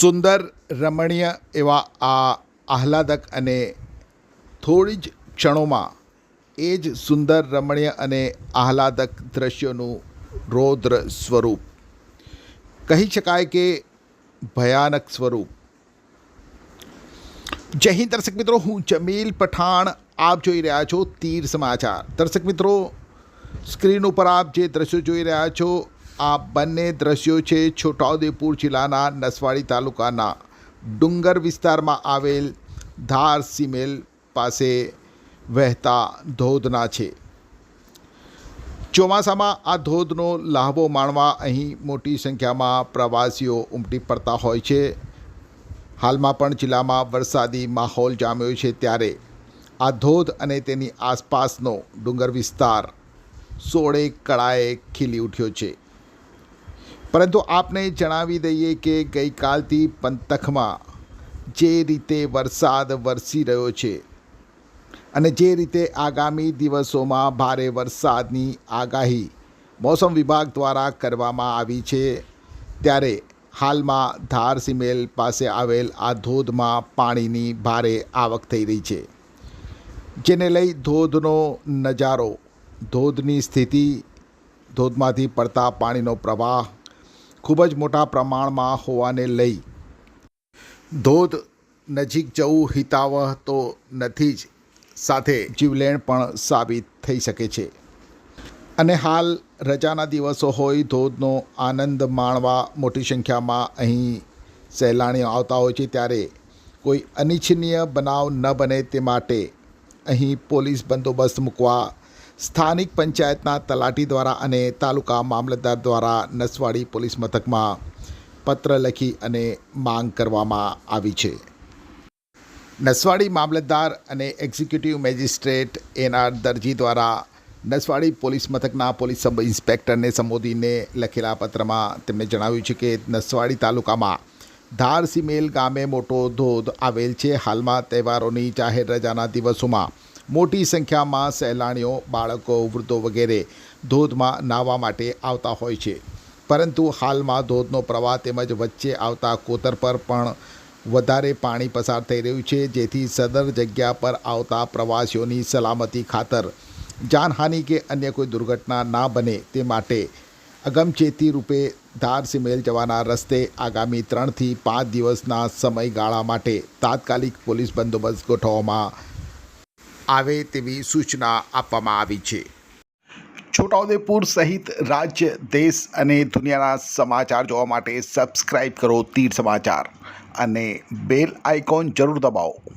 સુંદર, રમણીય એવા આ આહલાદક અને થોડી જ ક્ષણોમાં એ જ સુંદર, રમણીય અને આહલાદક દ્રશ્યોનું રૌદ્ર સ્વરૂપ. કહી શકાય કે ભયાનક સ્વરૂપ. જય હિન્દ દર્શક મિત્રો, હું જમીલ પઠાણ આપ જોઈ રહ્યા છો તીર સમાચાર. દર્શક મિત્રો, સ્ક્રીન ઉપર આપ જે દ્રશ્યો જોઈ રહ્યા છો આ બંને દ્રશ્યો છે છોટાઉદેપુર જિલ્લાના નસવાડી તાલુકાના ડુંગર વિસ્તારમાં આવેલ ધાર સિમેલ પાસે વહેતા ધોધના છે. ચોમાસામાં આ ધોધનો લાહવો માણવા અહીં મોટી સંખ્યામાં પ્રવાસીઓ ઉમટી પડતા હોય છે. હાલમાં પણ જિલ્લામાં વરસાદી માહોલ જામ્યો છે ત્યારે આ ધોધ અને તેની આસપાસનો ડુંગર વિસ્તાર સોળે કળાએ ખીલી ઉઠ્યો છે. પરંતુ આપને જણાવી દઈએ કે ગઈકાલથી પંથકમાં જે રીતે વરસાદ વરસી રહ્યો છે અને જે રીતે આગામી દિવસોમાં ભારે વરસાદની આગાહી મોસમ વિભાગ દ્વારા કરવામાં આવી છે, ત્યારે હાલમાં ધાર સિમેલ પાસે આવેલ આ ધોધમાં પાણીની ભારે આવક થઈ રહી છે. જેને લઈ ધોધનો નજારો, ધોધની સ્થિતિ, ધોધમાંથી પડતા પાણીનો પ્રવાહ ખૂબ જ મોટા પ્રમાણમાં હોવાને લઈ ધોધ નજીક જવું હિતાવહ તો નથી જ. સાથે જીવલેણ પણ સાબિત થઈ શકે છે. અને હાલ રજાના દિવસો હોય ધોધનો આનંદ માણવા મોટી સંખ્યામાં અહીં સહેલાણીઓ આવતા હોય છે. ત્યારે કોઈ અનિચ્છનીય બનાવ ન બને તે માટે અહીં પોલીસ બંદોબસ્ત મૂકવા સ્થાનિક પંચાયતના તલાટી દ્વારા અને તાલુકા મામલતદાર દ્વારા નસવાડી પોલીસ મથકમાં પત્ર લખી અને માંગ કરવામાં આવી છે. નસવાડી મામલતદાર અને એક્ઝિક્યુટિવ મેજિસ્ટ્રેટ એનઆર દરજી દ્વારા નસવાડી પોલીસ મથકના પોલીસ સબ ઇન્સ્પેક્ટરને સંબોધીને લખેલા પત્રમાં તેમણે જણાવ્યું છે કે નસવાડી તાલુકામાં ધાર સિમેલ ગામે મોટો ધોધ આવેલ છે. હાલમાં તહેવારોની જાહેર રજાના દિવસોમાં મોટી સંખ્યામાં સહેલાણીઓ, બાળકો, વૃદ્ધો વગેરે ધોધમાં નાહવા માટે આવતા હોય છે. પરંતુ હાલમાં ધોધનો પ્રવાહ તેમજ વચ્ચે આવતા કોતર પર પણ વધારે પાણી પસાર થઈ રહ્યું છે, જેથી સદર જગ્યા પર આવતા પ્રવાસીઓની સલામતી ખાતર, જાનહાનિ કે અન્ય કોઈ દુર્ઘટના ના બને તે માટે અગમચેતી રૂપે ધાર સિમેલ જવાના રસ્તે આગામી ત્રણથી પાંચ દિવસના સમયગાળા માટે તાત્કાલિક પોલીસ બંદોબસ્ત ગોઠવવામાં આવે તેવી સૂચના આપવામાં આવી છે. છોટાઉદેપુર સહિત રાજ્ય, દેશ અને દુનિયાના સમાચાર જોવા માટે સબસ્ક્રાઇબ કરો તીર સમાચાર અને બેલ આઇકોન જરૂર દબાવો.